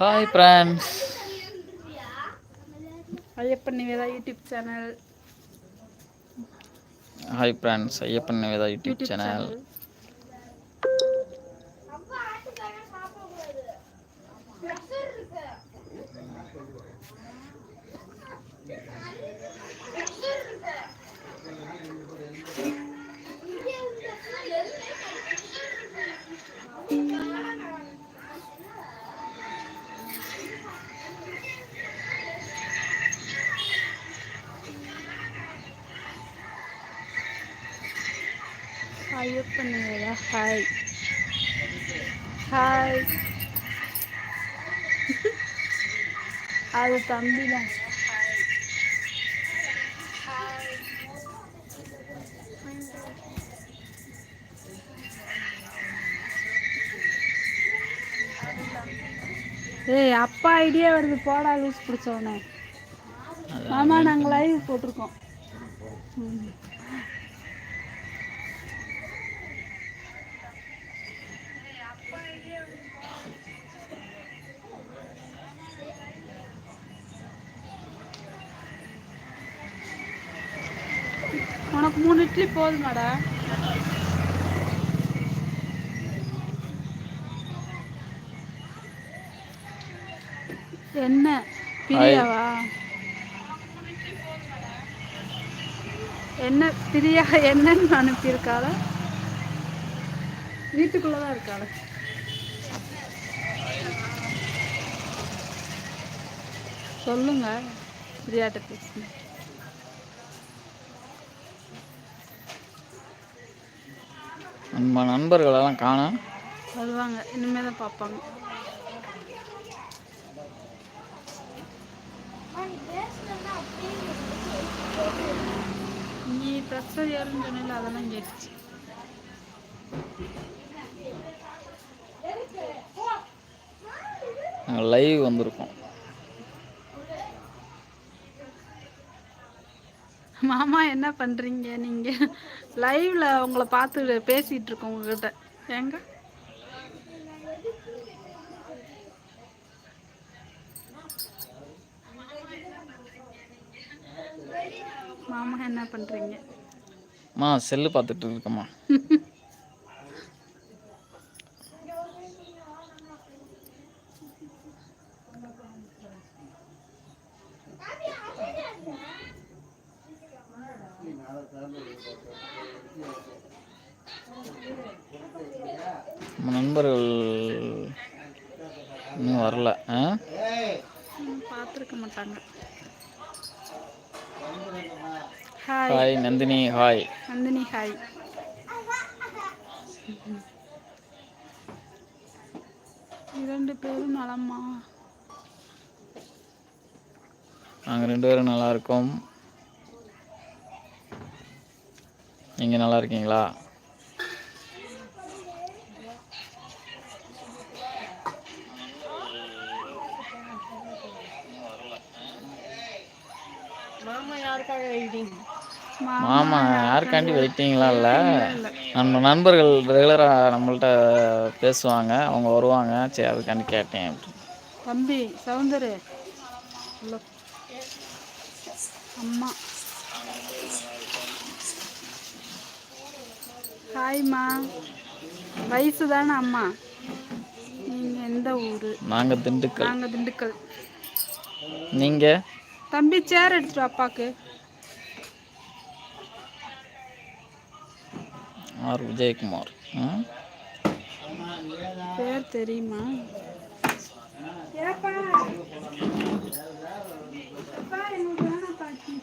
Hi friends Ayyappan Nivetha YouTube channel. Hi friends Ayyappan Nivetha YouTube channel. Hi hi அது தம்பி தான் ஏய் அப்பா ஐடியா வருது. போடா லூஸ் பிடிச்சவனே மாமா நாங்கள் லைவ் போட்டிருக்கோம். ம். போதுமாடா. என்ன? பிரியாவா? என்ன பிரியா என்னன்னு அனுப்பியிருக்காள? வீட்டுக்குள்ளதான் இருக்காள. சொல்லுங்க பிரியாட்ட பேசுங்க. நம்ம நண்பர்களெல்லாம் காணோம் வருவாங்க. இனிமே தான் பார்ப்பாங்க. நீ ப்ரெஷர் ஏறுன்னு சொன்னில அதெல்லாம் கேட்டுச்சு. நாங்கள் லைவ் வந்திருக்கோம். மாமா என்ன பண்றீங்க நீங்க? லைவ்ல உங்களை பார்த்து பேசிட்டு இருக்கோம் உங்ககிட்ட. ஏங்க? மாமா என்ன பண்றீங்க? அம்மா செல்லு பார்த்துட்டு இருக்கம்மா. நம்ம நண்பர்கள் இன்னும் வரல பார்த்திருக்க மாட்டாங்க. Hi hi Nandini hi Nandini hi இரண்டு பேரும் நலமா நாங்கள் ரெண்டு பேரும் நல்லா இருக்கோம். நீங்கள் நல்லா இருக்கீங்களா? மாமா யாருக்காண்டி வெயிட்டிங்லாம் இல்லை நம்ம நண்பர்கள் ரெகுலராக நம்மள்ட்ட பேசுவாங்க அவங்க வருவாங்க. சரி அதுக்காண்டி கேட்டேன் தம்பி சவுந்தரு. அம்மா. ஹாய்மா. வயசு தானே அம்மா? நீங்கள் எந்த ஊர்? நாங்கள் திண்டுக்கல். நாங்கள் திண்டுக்கல். நீங்கள் தம்பி சேர் எடுத்துட்டு வா அப்பாக்கு. ஆர் விஜயகுமார். பேர் தெரியுமா? பாட்டி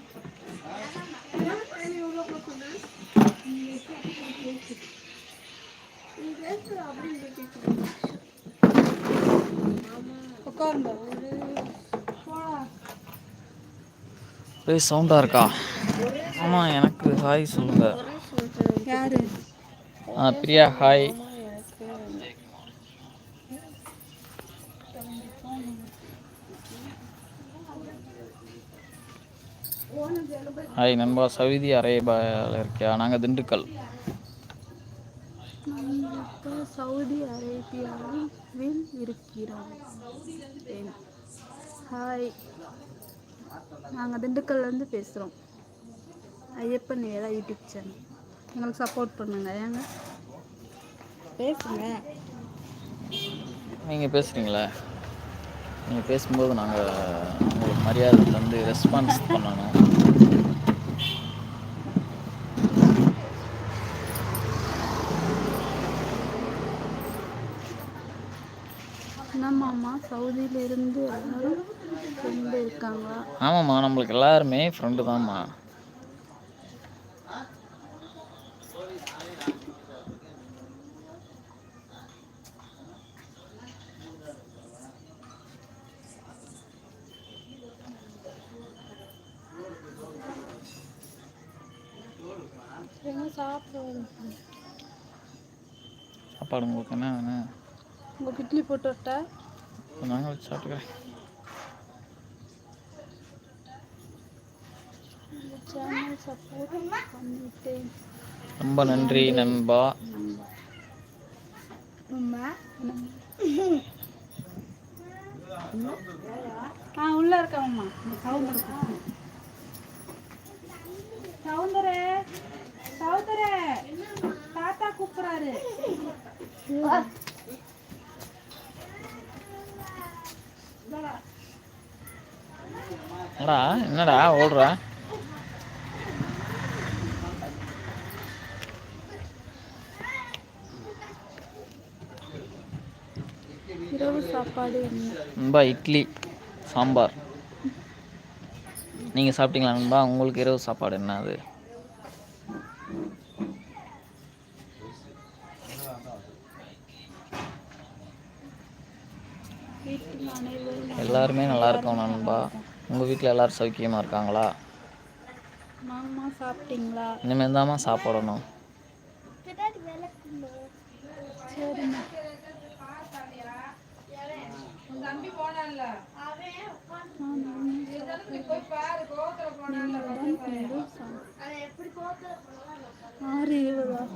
ஒரே சவுண்டாக இருக்கா? ஆமாம் எனக்கு ஹாய் சொல்லுங்கள் யாரு? ஆ பிரியா ஹாய். ஹாய் நண்பா சவிதி அரேபியாவில் இருக்கியா? நாங்கள் திண்டுக்கல். சவுதி அரேபியாவில் இருக்கிறோம் ஹாய் நாங்கள் திண்டுக்கல்லேருந்து பேசுகிறோம் ஐயப்பன் ஏதா யூடியூப் சேனல். எங்களுக்கு சப்போர்ட் பண்ணுங்க. ஏங்க? பேசுங்க. நீங்கள் பேசுகிறீங்களா நீங்கள் பேசும்போது நாங்கள் உங்களுக்கு மரியாதை தந்து ரெஸ்பான்ஸ் பண்ணணும். என்னம்மாம்மா சவுதியிலிருந்து எல்லாரும் ஃப்ரெண்டு இருக்காங்களா ஆமாம்மா நம்மளுக்கு எல்லாருமே ஃப்ரெண்டு தான்மா சாப்பாடு உங்களுக்கு என்ன வேணும்? உங்களுக்கு இட்லி போட்டு விட்டா? நாங்கள் வச்சு சாப்பிட்டுக்கிறேன் ரொம்ப நன்றி நண்பா. ஆ உள்ள இருக்கவம்மா இந்த சவுந்தர தாத்தா கூப்பிடுறாரு. என்னடா என்னடா ஓடுறா? இரவு சாப்பாடு நண்பா இட்லி சாம்பார். நீங்கள் சாப்பிட்டீங்களா நண்பா? உங்களுக்கு இரவு சாப்பாடு என்ன அது? எல்லாருமே நல்லா இருக்கோம் நண்பா. உங்கள் வீட்டில் எல்லாரும் சௌக்கியமாக இருக்காங்களா? மாமா சாப்பிட்டீங்களா? இனிமேல் தாம்மா சாப்பிடணும்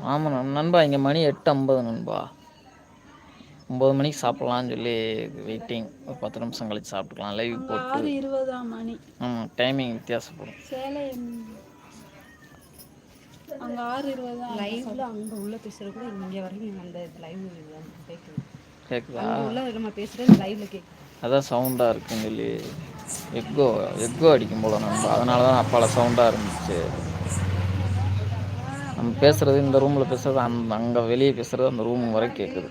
ஆமாம் நண்- நண்பா இங்கே மணி எட்டு ஐம்பது நண்பா. ஒம்பது மணிக்கு சாப்பிட்லான்னு சொல்லி வெயிட்டிங் ஒரு பத்து நிமிஷம் கழிச்சு சாப்பிட்டுக்கலாம். லைவ் போட்டு ஆறு இருபதா மணி. ஆமாம் டைமிங் வித்தியாசப்படும். சேலை அங்கே ஆறு இருபதா? லைவ்ல அங்க உள்ள பேசுறது கூட இங்க வரைக்கும் அந்த லைவ் கேட்குது உள்ள நம்ம பேசுறது லைவ்ல கேட்குது அதான் சவுண்டாக இருக்குன்னு சொல்லி எக்கோ எக்கோ அடிக்கும் போல நண்பா அதனால தான் அப்பால சவுண்டாக இருந்துச்சு. நம்ம பேசுகிறது இந்த ரூமில் பேசுகிறது அந்த அங்கே வெளியே பேசுகிறது அந்த ரூம் வரை கேட்குது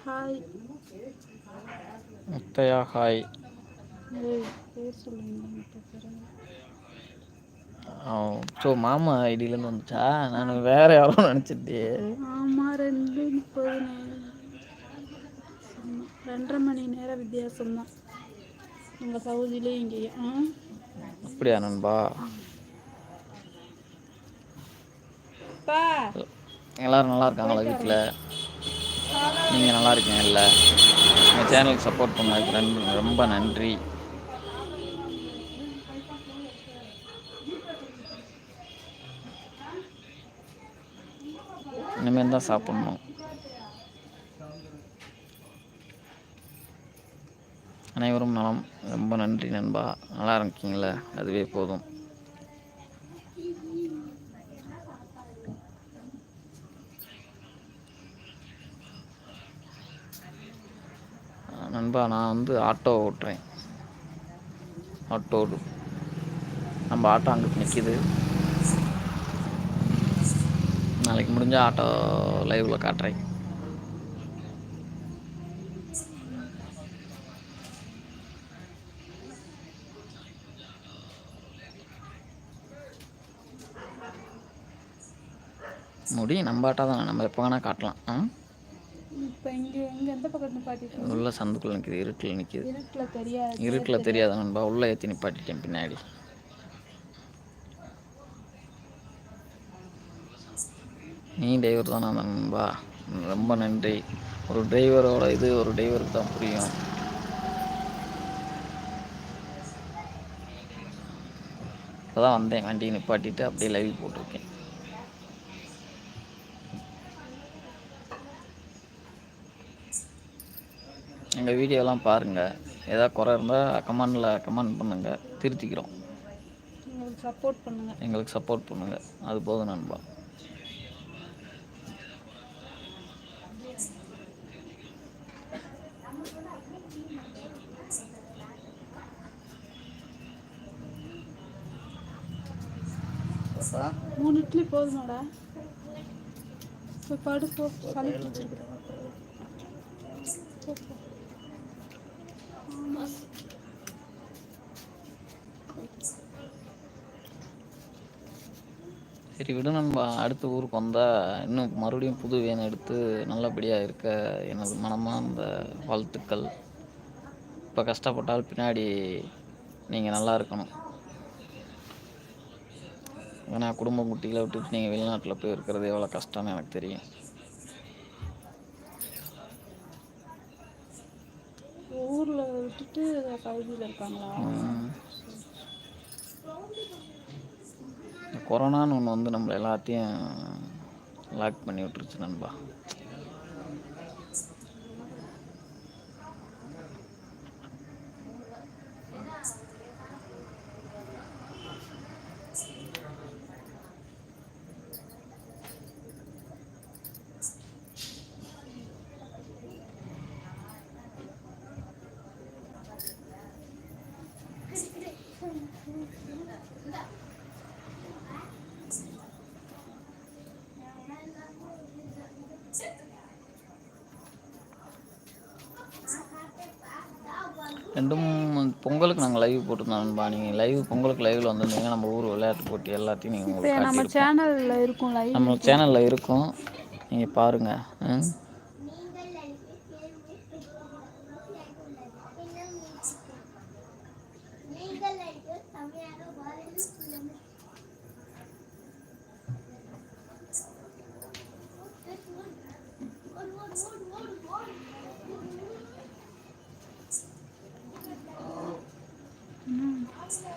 ஹாய் முத்தையா ஹாய் பேர் சொல்லுங்க பேசுகிறேன் ஸோ மாமா ஐடியிலேருந்து வந்துச்சா? நான் வேற யாரோ நினச்சிட்டேன் ஆமாம் ரெண்டு முப்பது. ரெண்டரை மணி நேரம் வித்தியாசம்தான் எங்கள் சவுதியிலே இங்கேயும் அப்படியா நண்பா? எல்லாரும் நல்லா இருக்காங்களா வீட்டில் நீங்கள் நல்லா இருக்கீங்கல்ல? எங்கள் சேனலுக்கு சப்போர்ட் பண்ணதுக்கு ரொம்ப ரொம்ப நன்றி. இனிமேல் தான் சாப்பிட்ணும். அனைவரும் நலம். ரொம்ப நன்றி நண்பா. நல்லா இருக்கீங்களே? அதுவே போதும். நண்பா நான் வந்து ஆட்டோ ஓட்டுறேன். ஆட்டோ நம்ம ஆட்டோ அங்கிட்டு நிற்கிது நாளைக்கு முடிஞ்ச ஆட்டோ லைவில் காட்டுறேன். முடியும் நம்ம ஆட்டோ தானே நம்ம எப்போ வேணால் காட்டலாம். ஆ? உள்ள சந்துக்குள்ள நிற்கிது இருட்டில் நிற்கிது இருட்டில் தெரியாத நண்பா உள்ளே ஏற்றி நிப்பாட்டிட்டேன் பின்னாடி. நீ டிரைவர் தானா நண்பா? ரொம்ப நன்றி. ஒரு டிரைவரோட இது ஒரு டிரைவருக்கு தான் புரியும். இப்போ தான் வந்தேன். வண்டியை நிப்பாட்டிட்டு அப்படியே லைவ் போட்டிருக்கேன். எங்கள் வீடியோலாம் பாருங்கள் ஏதாவது குறை இருந்தால் கமெண்டில் கமெண்ட் பண்ணுங்கள் திருத்திக்கிறோம். எங்களுக்கு சப்போர்ட் பண்ணுங்கள் எங்களுக்கு சப்போர்ட் பண்ணுங்கள் அது போதும் நண்பா மூணு இட்லி போதுமாடா. இப்போ படு போ சளி சரி விடு நண்பா. அடுத்த ஊருக்கு வந்தால் இன்னும் மறுபடியும் புது வேன் எடுத்து நல்லபடியாக இருக்க எனது அந்த வாழ்த்துக்கள். இப்போ கஷ்டப்பட்டால் பின்னாடி நீங்கள் நல்லா இருக்கணும். ஏன்னா குடும்ப குட்டிகளை விட்டுட்டு நீங்கள் வெளிநாட்டில் போய் இருக்கிறது எவ்வளோ கஷ்டம்னு எனக்கு தெரியும். ஊர்ல விட்டுட்டு சவுதியில் இருக்காங்களா? கொரோனான்னு ஒன்று வந்து நம்மளை எல்லாத்தையும் லாக் பண்ணி விட்டுருச்சு நண்பா. ரெண்டும் பொங்கலுக்கு நாங்கள் லைவ் போட்டிருந்தோம் நண்பா. நீங்கள் லைவ் பொங்கலுக்கு லைவில் வந்திருந்தீங்க. நம்ம ஊர் விளையாட்டு போட்டி எல்லாத்தையும் நீங்கள் நம்ம சேனலில் இருக்கும் நம்ம சேனலில் இருக்கும். நீங்கள் பாருங்கள் ம்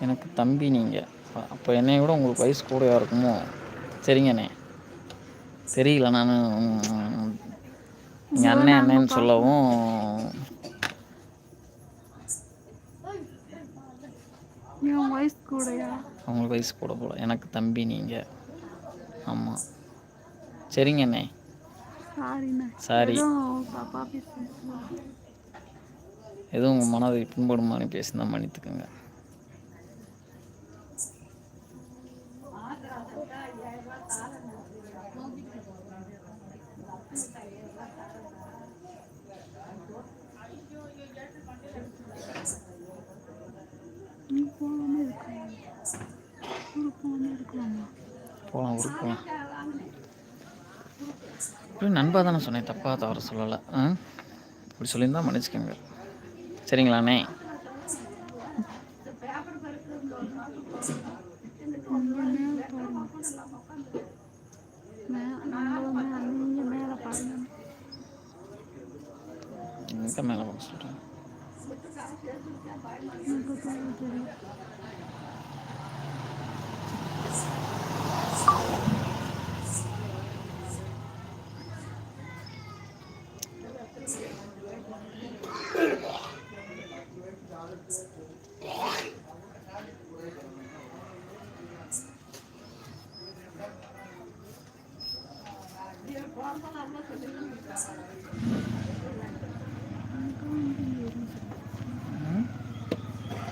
எனக்கு தம்பி நீங்கள் அப்போ என்னைய விட உங்களுக்கு வயசு கூடயா இருக்குமோ? சரிங்கண்ணே. தெரியல நான் நீங்கள் அண்ணன் அண்ணன்னு சொல்லவும். அவங்களுக்கு வயசு கூட போல. எனக்கு தம்பி நீங்கள் ஆமாம் சரிங்கண்ணே. சாரி. எதுவும் உங்கள் மனதை புண்படும் மாதிரி பேசினா மன்னித்துக்கோங்க நீ போகாம இருக்கலாம் ஊருக்கு போகாம இருக்கலாமா போகலாம் ஊருக்கு போகலாம் இப்படி நண்பா தானே சொன்னேன் தப்பாக தவற சொல்லலை. ஆ? இப்படி சொல்லியிருந்தா மன்னிச்சுக்கோங்க. சரிங்களாண்ணே எங்கே மேலே போக சொல்கிறேன் எனக்கு தெரியும் தெரியும்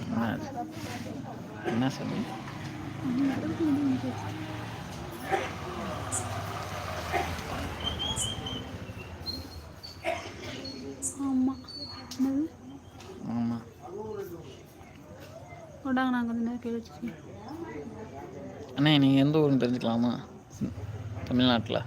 என்ன ஆச்சு? என்ன சொன்னீங்க ஆமா என்னது ஆமாம் கொண்டாங்க நாங்கள் கொஞ்ச நேரம் கழிச்சு அண்ணே நீங்கள் எந்த ஊருன்னு தெரிஞ்சுக்கலாமா? தமிழ்நாட்டில்.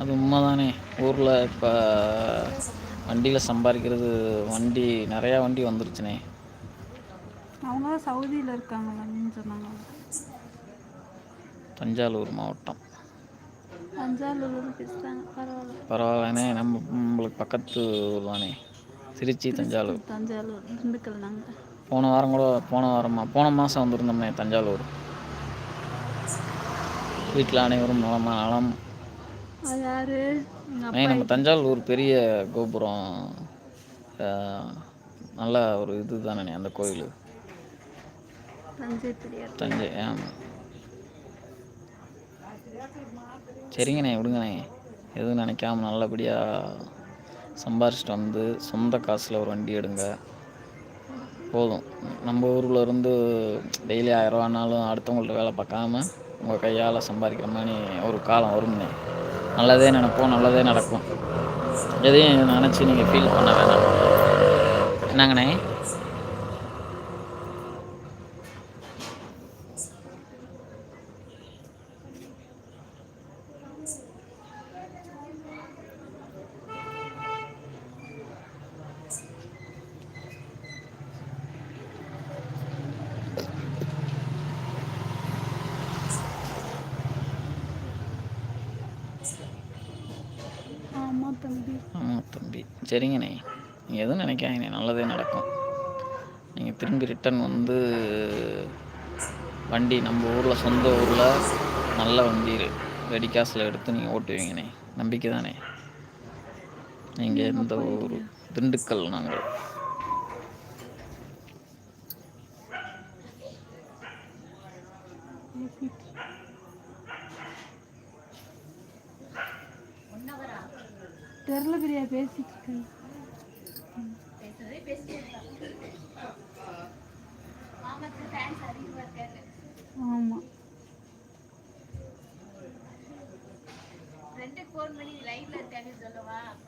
அது உண்மைதானே. ஊரில் இப்போ வண்டியில் சம்பாதிக்கிறது வண்டி நிறையா வண்டி வந்துருச்சுனே. அவங்க சவுதியில் இருக்காங்களான்னு சொன்னாங்க. தஞ்சாவூர் மாவட்டம். பரவாயில்லண்ணே நம்ம நம்மளுக்கு பக்கத்து ஊர் தானே? திருச்சி தஞ்சாவூர். தஞ்சாவூர் திண்டுக்கல் நாங்கள் போன வாரம் கூட போன வாரமா போன மாதம் வந்திருந்தோம்னே தஞ்சாவூர். வீட்டில் அனைவரும் நலமா நலம். ஏ நம்ம தஞ்சாவூர் பெரிய கோபுரம் நல்ல ஒரு இது தானே அந்த கோயில். தஞ்சை ஆமாம் சரிங்கண்ணே விடுங்கண்ணே எதுவும் நினைக்காம நல்லபடியாக சம்பாரிச்சிட்டு வந்து சொந்த காசில் ஒரு வண்டி எடுங்க. போதும். நம்ம ஊரில் இருந்து டெய்லி ஆயிரரூவானாலும் அடுத்தவங்கள்ட்ட வேலை பார்க்காம உங்கள் கையால் சம்பாதிக்கிற மாதிரி ஒரு காலம் வரும்ண்ணே நல்லதே நினைப்போம் நல்லதே நடக்கும். எதையும் நினச்சி நீங்கள் ஃபீல் பண்ண வேணாம். என்னங்கண்ணே ஆமாம் தம்பி ஆமாம் தம்பி சரிங்கண்ணே நீங்கள் எதுவும் நினைக்காதீங்கண்ணே நல்லதே நடக்கும் ரிட்டர்ன் வந்து வண்டி நம்ம ஊரில் சொந்த ஊரில் நல்ல வண்டி ரெடி காசில் எடுத்து நீங்கள் ஓட்டுவீங்கண்ணே. நம்பிக்கை தானே. நீங்கள் எந்த ஊர்? திண்டுக்கல் நாங்கள் தெரில பிரியா பேசிட்டு இருக்கேன். ஆமாம்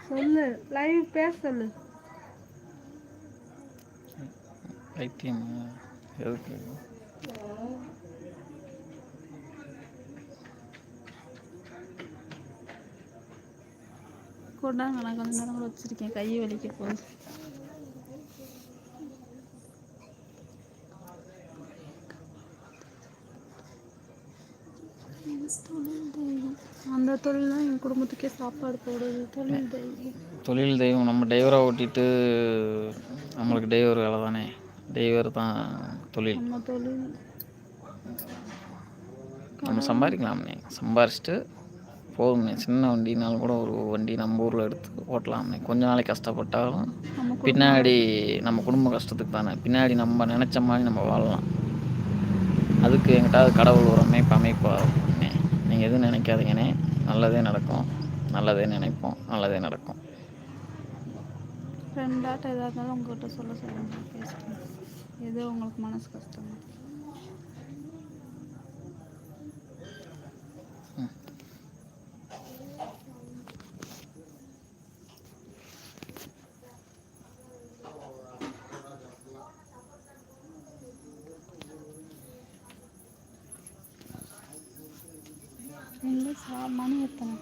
சொல்லு லைவ் பேச சொல்லு. பைத்தியம் எதுக்கு? கொண்டாங்க நான் கொஞ்ச நேரம் வச்சிருக்கேன். கையை வலிக்க போகுது. தொழில் தெய்வம் அந்த தொழில் தான் என் குடும்பத்துக்கே சாப்பாடு போடுது தொழில் தெய்வம். தொழில் தெய்வம் நம்ம டிரைவராக ஓட்டிட்டு நம்மளுக்கு டிரைவர் வேலை தானே. டிரைவர் தான் தொழில். நம்ம தொழில். நம்ம சம்பாதிக்கலாம்ண்ணே சம்பாரிச்சிட்டு போதும்ண்ணே சின்ன வண்டினாலும் கூட ஒரு வண்டி நம்ம ஊரில் எடுத்து ஓட்டலாம்ண்ணே கொஞ்ச நாளைக்கு கஷ்டப்பட்டாலும் பின்னாடி நம்ம குடும்ப கஷ்டத்துக்கு தானே. பின்னாடி நம்ம நினச்ச மாதிரி நம்ம வாழலாம். அதுக்கு எங்கிட்டாவது கடவுள் ஒரு அமைப்பு அமைப்பாண்ணே நீங்கள் எதுவும் நினைக்காதீங்கண்ணே. நல்லதே நடக்கும். நல்லதே நினைப்போம். நல்லதே நடக்கும். ஃப்ரெண்டாட்ட எதாக இருந்தாலும் உங்கள்கிட்ட சொல்ல சொல்லுங்க. பேசுகிறேன் எது உங்களுக்கு மனசு கஷ்டமா. எங்கே சா மணி எத்தனை?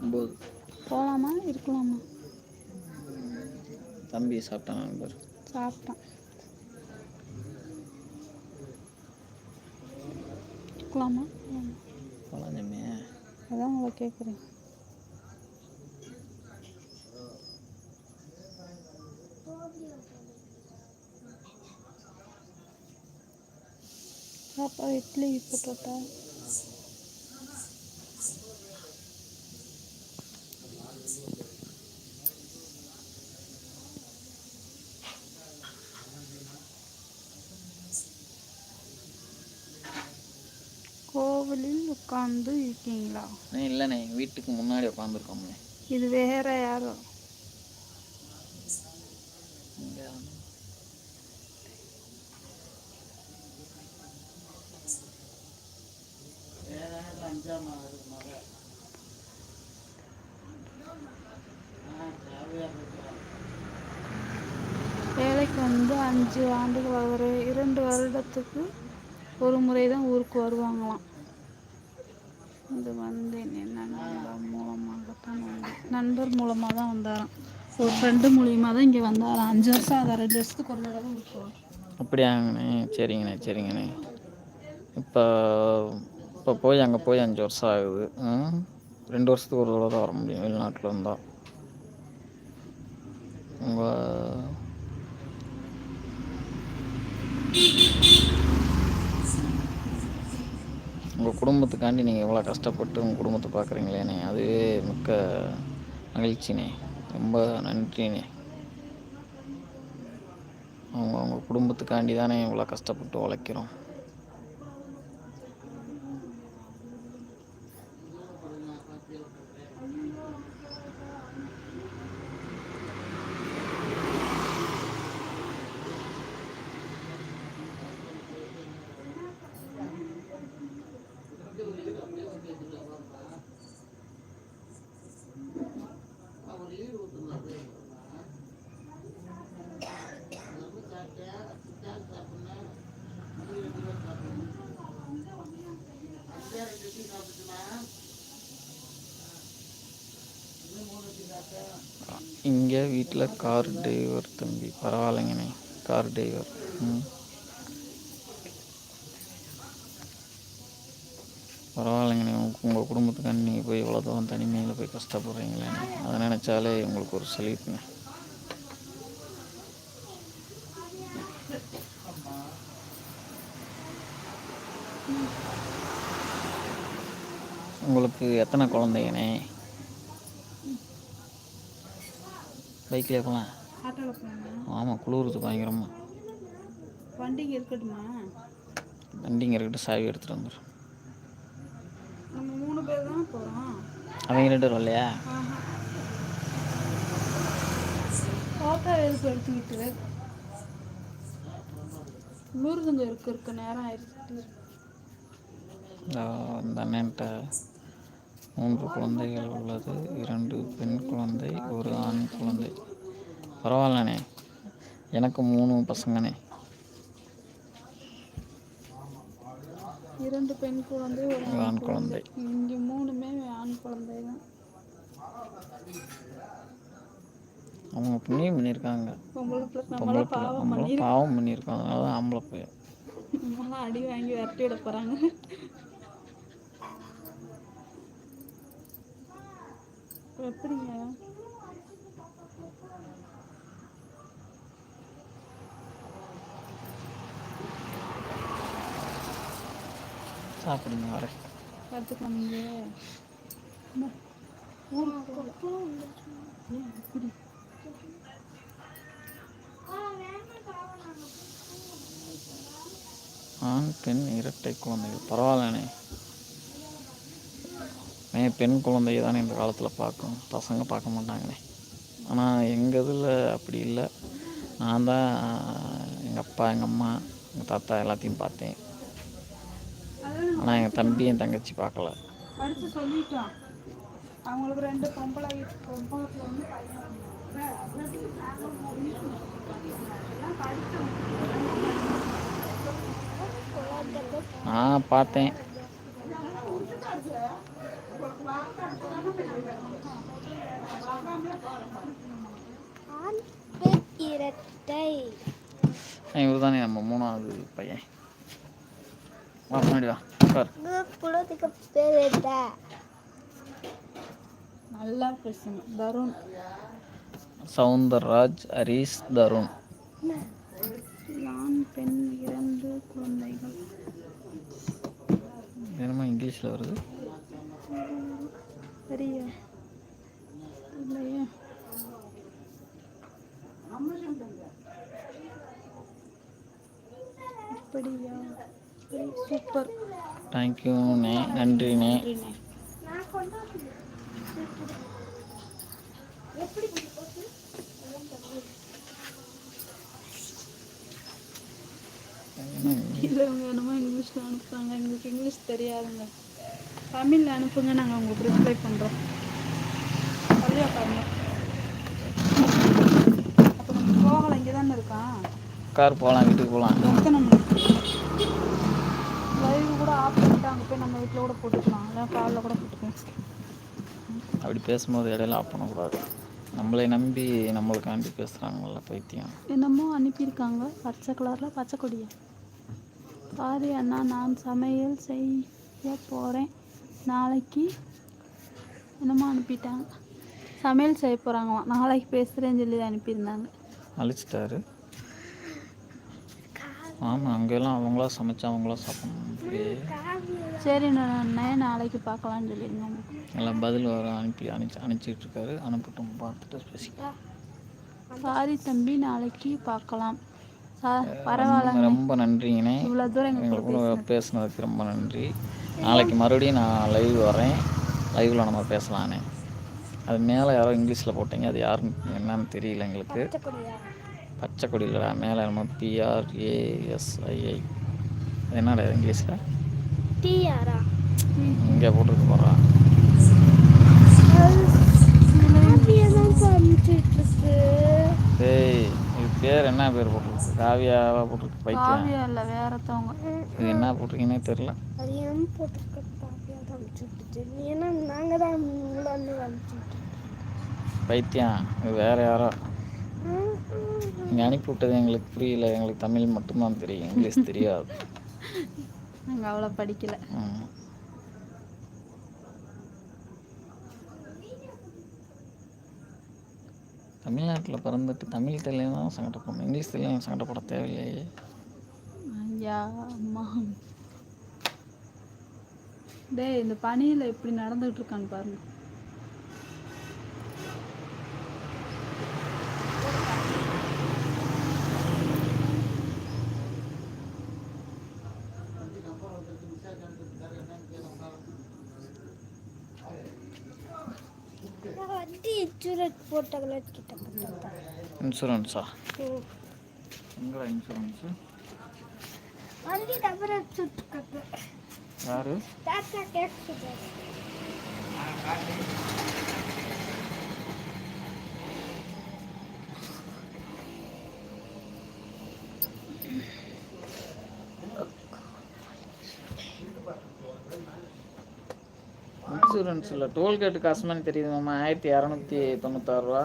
ஒம்பது. போகலாமா இருக்கலாமா? தம்பி சாப்பிட்டான் நண்பர் சாப்பிட்டேன். இருக்கலாமா? போகலாம் ஜம்மி அதான் உங்களை கேட்குறேன் சாப்பாடு இட்லி போட்டுட்டா கோவிலில் உட்கார்ந்து இருக்கீங்களா? இல்லைண்ணே வீட்டுக்கு முன்னாடி உட்காந்துருக்கோம்ண்ணே இது வேற யாரோ? வேலைக்கு வந்து அஞ்சு ஆண்டுகள் ஒரு இரண்டு வருடத்துக்கு ஒரு முறை தான் ஊருக்கு வருவாங்களாம். அது வந்தேன். என்னன்னா நண்பர் மூலமாகத்தான் தான் நண்பர் மூலமாக தான் வந்தாராம். ஒரு ஃப்ரெண்டு மூலியமாக தான் இங்கே வந்தாராம். அஞ்சு வருஷம் அதை ரெண்டு வருஷத்துக்கு ஒரு தடவை இருக்கும் அப்படியாங்கண்ணே. சரிங்கண்ணே சரிங்கண்ணே. இப்போ இப்போ போய் அங்கே போய் அஞ்சு வருஷம் ஆகுது. ரெண்டு வருஷத்துக்கு ஒரு தடவை தான் வர முடியும். வெளிநாட்டில் இருந்தால் உங்கள் உங்கள் குடும்பத்துக்காண்டி நீங்கள் எவ்வளோ கஷ்டப்பட்டு உங்கள் குடும்பத்தை பார்க்குறீங்களேண்ணே அதுவே மிக்க மகிழ்ச்சிண்ணே ரொம்ப நன்றிண்ணே அவங்க அவங்க குடும்பத்துக்காண்டி தானே இவ்வளோ கஷ்டப்பட்டு உழைக்கிறோம் இங்கே வீட்டில் கார் டிரைவர் தம்பி. பரவாயில்லைங்கண்ணே கார் டிரைவர் ம். பரவாயில்லைங்கண்ணே உங்கள் குடும்பத்துக்காண்டி நீங்கள் போய் இவ்வளோ தூரம் தனிமையில் போய் கஷ்டப்படுறீங்களே அதை நினச்சாலே உங்களுக்கு ஒரு சலிப்புங்க. உங்களுக்கு எத்தனை குழந்தைங்கண்ணே? பைக்கில் போகலாம் ஆட்டோவில் ஆமாம் குளிருது பயங்கரமாக வண்டிங்க இருக்கட்டுமா? வண்டிங்க இருக்கட்டும் சாவி எடுத்துகிட்டு வந்துடும் நம்ம மூணு பேர் தானே போகிறோம் அவங்க ரெண்டு பேரும் இல்லையா ஆட்டோ எதுக்கு எடுத்துக்கிட்டு. முருதுங்க இருக்கு இருக்க நேரம் ஆயிடுச்சு. இந்த அண்ணன்ட்ட மூன்று குழந்தைகள் உள்ளது. இரண்டு பெண் குழந்தை ஒரு ஆண் குழந்தை. பரவாயில்லண்ணே. எனக்கு மூணு பசங்கண்ணே. இரண்டு பெண் குழந்தை ஒரு ஆண் குழந்தை. இங்கே மூணுமே ஆண் குழந்தை தான். அவங்க புண்ணியம் பண்ணியிருக்காங்க. பொம்பளை பாவம் நம்மளும் பண்ணியிருக்கோம் பாவம் பண்ணியிருக்கோம் அதனால தான் ஆம்பளை நம்மளாம் அடி வாங்கி விரட்டி விட போகிறாங்க எப்படிங்க? சாப்பிடுங்க வரேன். பார்த்துக்கலாம் நீங்கள் ஊருக்கு ஆண் பெண் இரட்டை குழந்தைகள். பரவாயில்லண்ணே. ஏன் பெண் குழந்தைய தானே இந்த காலத்தில் பார்க்கும் பசங்க பார்க்க மாட்டாங்கண்ணே ஆனால் எங்கள் இதில் அப்படி இல்லை. நான் தான் எங்கள் அப்பா எங்கள் அம்மா எங்கள் தாத்தா எல்லாத்தையும் பார்த்தேன். ஆனால் எங்கள் தம்பி என் தங்கச்சி பார்க்கல. படித்து சொல்லிட்டோம் அவங்களுக்கு ரெண்டு பொம்பளை பொம்பளை பிள்ளை வந்து பையன். நான் பார்த்தேன். இவர் தானே நம்ம மூணாவது பையன். வா முன்னாடி வா உட்கார். குலத்துக்கு பேர் என்ன? நல்லா பேசுங்க தருண். சவுந்தரராஜ் ஹரிஷ் தருண். ஆண் பெண் இரண்டு குழந்தைகள். என்னமோ இங்கிலீஷில் வருது? சரியா இல்லையே. அப்படியா? சூப்பர். தேங்க்யூண்ணே நன்றிண்ணே இல்லை இவங்க என்னமோ இங்கிலீஷில் அனுப்புகிறாங்க எங்களுக்கு இங்கிலீஷ் தெரியாதுங்க. தமிழில் அனுப்புங்க நாங்கள் உங்களுக்கு ரிப்ளை பண்ணுறோம் சரியா பாருங்க. அப்போ நம்ம போகலை இங்கே தானே இருக்கான் கார் போகலாம் வீட்டுக்கு போகலாம். லைவ் கூட ஆஃப் பண்ணிட்டு அங்கே போய் நம்ம வீட்டில் கூட போட்டுக்கலாம். இல்லை காலில் கூட போட்டுக்கலாம். அப்படி பேசும்போது இடையில ஆஃப் பண்ணக்கூடாது. நம்மளை நம்பி நம்மளுக்காண்டி பேசுகிறாங்கல்ல பைத்தியம். என்னமோ அனுப்பியிருக்காங்க. பச்சை கலரில் பச்சை கொடியை. சாரி அண்ணா நான் சமையல் செய்ய போகிறேன் நாளைக்கு என்னமோ அனுப்பிட்டாங்க. சமையல் செய்ய போகிறாங்களாம் நாளைக்கு பேசுகிறேன்னு சொல்லி அனுப்பியிருந்தாங்க. அழிச்சிட்டாரு. ஆமாம் அங்கெல்லாம் அவங்களா சமைச்சு அவங்களா சாப்பிடணும். சரி அண்ணே நாளைக்கு பார்க்கலான்னு சொல்லியிருந்தாங்க. எல்லாம் பதில் வர அனுப்பி அனுப்பிச்சு அனுப்பிச்சிட்டு இருக்காரு அனுப்பட்டும் பார்த்துட்டு பேசிக்கலாம். சாரி தம்பி நாளைக்கு பார்க்கலாம். பரவாயில்லைங்க. ரொம்ப நன்றிங்கண்ணே. இவ்வளோ தூரம் எங்களுக்கு பேசுனதுக்கு ரொம்ப நன்றி. நாளைக்கு மறுபடியும் நான் லைவ் வரேன். லைவில் நம்ம பேசலாண்ணே அது மேலே யாரோ இங்கிலீஷில் போட்டீங்க அது யாருன்னு என்னன்னு தெரியல எங்களுக்கு. பச்சை கொடியில் மேலே நம்ம பிஆர்ஏஎஸ்ஐஐ அது என்னடா இங்கிலீஷில் இங்கே போட்டுருக்கு போகிறான் தான் அனுப்பிச்சிட்டு இருக்கு டேய் இது பேர் என்ன பேர் போட்டிருக்கு? காவியாவா போட்டிருக்கு? பைத்தியம். காவியா இல்லை வேறத்தவங்க இது என்ன போட்டிருக்கீங்கன்னே தெரில அது ஏன் போட்டுருக்க? காவியா தான் அனுப்பிச்சுட்டு ஏன்னா நாங்கள் தான் உங்களை வந்து அனுப்பிச்சுட்டு பைத்தியம். இது வேறு யாரோ. நீங்கள் அனுப்பி விட்டது எங்களுக்கு புரியல. எங்களுக்கு தமிழ் மட்டும்தான் தெரியும். இங்கிலீஷ் தெரியாது. நாங்கள் அவ்வளோ படிக்கலை. தமிழ்நாட்டில் பிறந்துட்டு தமிழ் தெரியலாம் தான் சங்கடப்படணும் இங்கிலீஷ் தெரியலாம் சங்கடப்பட தேவையில்லையே. ஐயா அம்மா. டேய் இந்த பனியில் எப்படி நடந்துகிட்டு இருக்கான்னு பாருங்க. வண்டி இன்சூரன்ஸ் போட்டாங்களா கிட்ட போட்டா இன்சூரன்ஸா எங்கடா இன்சூரன்ஸு வண்டி நம்பர் அனுப்பிச்சுட்டு யார் டாட்டா கேட்குது இன்சூரன்ஸில் டோல்கேட்டு காசுமான்னு தெரியுது மாமா. ஆயிரத்தி இரநூத்தி தொண்ணூத்தாறுரூவா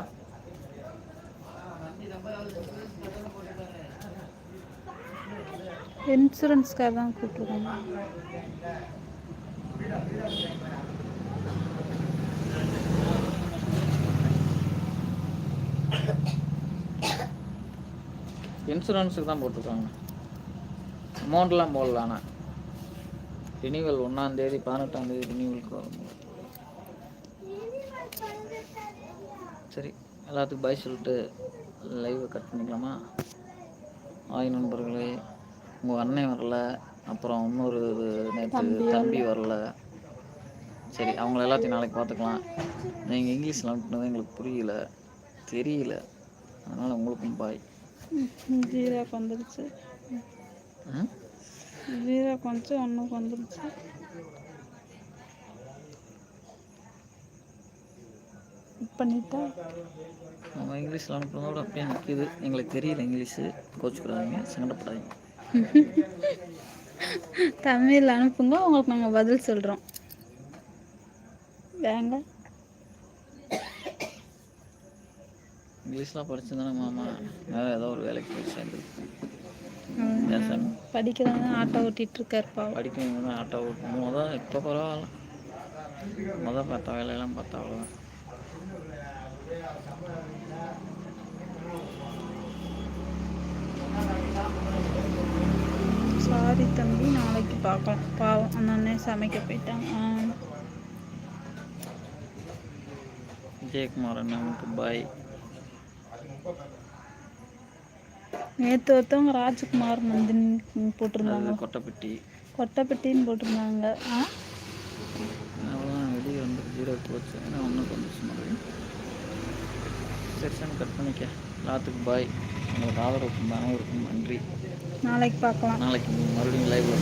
இன்சூரன்ஸ்க்காக தான் கூப்பிட்ருக்காங்க இன்சூரன்ஸுக்கு தான் போட்டிருக்காங்க. அமௌண்ட்லாம் போடல ஆனால் ரினிவல் ஒன்றாந்தேதி பதினெட்டாந்தேதி ரினிவலுக்கு வரும். சரி எல்லாத்துக்கும் பாய் சொல்லிட்டு லைவை கட் பண்ணிக்கலாமா? ஆய் நண்பர்களே உங்கள் அண்ணன் வரல அப்புறம் இன்னொரு நேற்று தம்பி வரல. சரி அவங்கள எல்லாத்தையும் நாளைக்கு பார்த்துக்கலாம். நீங்கள் இங்கிலீஷில் அனுப்புனது எங்களுக்கு புரியல தெரியல. அதனால் உங்களுக்கும் பாய் ஜீராக்கு வந்துருச்சு. ஜீராக்கு வந்துச்சு ஒன்றுக்கு வந்துருச்சு. பண்ணிட்டா? நம்ம இங்கிலீஷில் அனுப்புனதோட அப்படியே நிற்கிது எங்களுக்கு தெரியல இங்கிலீஷு. கோச்சுக்கிறாதீங்க சங்கடப்படாதீங்க. தமிழில் அனுப்புங்க உங்களுக்கு நாங்கள் பதில் சொல்கிறோம் வேங்க இங்கிலீஷ்லாம் படிச்சிருந்தானே மாமா? வேறு ஏதோ ஒரு வேலைக்கு போய் சேர்ந்துருக்கு ஏன் சாமி? படிக்கிறவங்க ஆட்டோ ஓட்டிகிட்டு இருக்கார் பாவம். படிக்கவங்க தான் ஆட்டோ ஓட்டணும் மொதல் இப்போ பரவாயில்ல. மொதல் பார்த்த வேலையெல்லாம் பார்த்தா அவ்வளோதான் சாரி தம்பி நாளைக்கு பார்க்கலாம் பாவம் அந்த அண்ணன் சமைக்க போயிட்டாங்க ஆ. விஜயகுமார் அண்ணனுக்கு பாய் நேற்று ஒருத்தவங்க ராஜ்குமார் நந்தினி போட்டிருந்தாங்க. கொட்டைப்பட்டி. கொட்டைப்பட்டின்னு போட்டிருந்தாங்க. ஆ? வெளியே வந்து ஜீரோ போச்சு. ஏன்னா ஒன்றுக்கு வந்துச்சு மறுபடியும் சாமி கட் பண்ணிக்க. எல்லாத்துக்கும் பாய் உங்களுக்கு ஆதரவு அனைவருக்கும் நன்றி. நாளைக்கு பார்க்கலாம். நாளைக்கு மறுபடியும் லைவ்ல